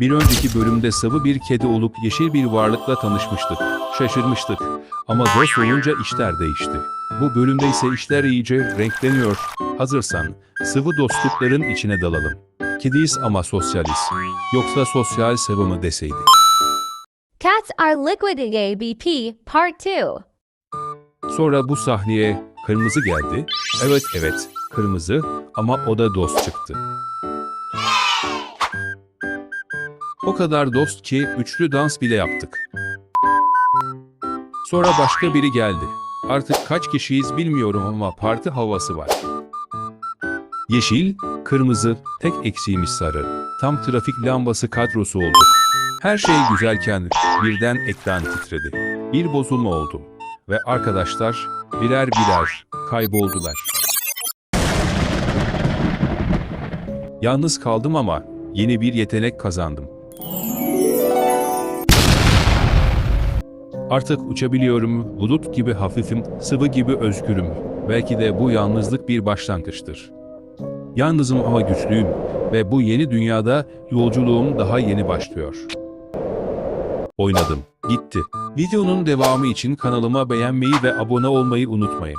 Bir önceki bölümde sıvı bir kedi olup yeşil bir varlıkla tanışmıştık. Şaşırmıştık. Ama dost olunca işler değişti. Bu bölümde ise işler iyice renkleniyor. Hazırsan sıvı dostlukların içine dalalım. Kediyiz ama sosyaliz. Yoksa sosyal sıvı mı deseydik? Cats are liquid ABP Part 2. Sonra bu sahneye kırmızı geldi. Evet evet kırmızı ama o da dost çıktı. O kadar dost ki üçlü dans bile yaptık. Sonra başka biri geldi. Artık kaç kişiyiz bilmiyorum ama parti havası var. Yeşil, kırmızı, tek eksiğimiz sarı. Tam trafik lambası kadrosu olduk. Her şey güzelken birden ekran titredi. Bir bozulma oldu. Ve arkadaşlar birer birer kayboldular. Yalnız kaldım ama yeni bir yetenek kazandım. Artık uçabiliyorum, bulut gibi hafifim, sıvı gibi özgürüm. Belki de bu yalnızlık bir başlangıçtır. Yalnızım ama güçlüyüm ve bu yeni dünyada yolculuğum daha yeni başlıyor. Oynadım, gitti. Videonun devamı için kanalıma beğenmeyi ve abone olmayı unutmayın.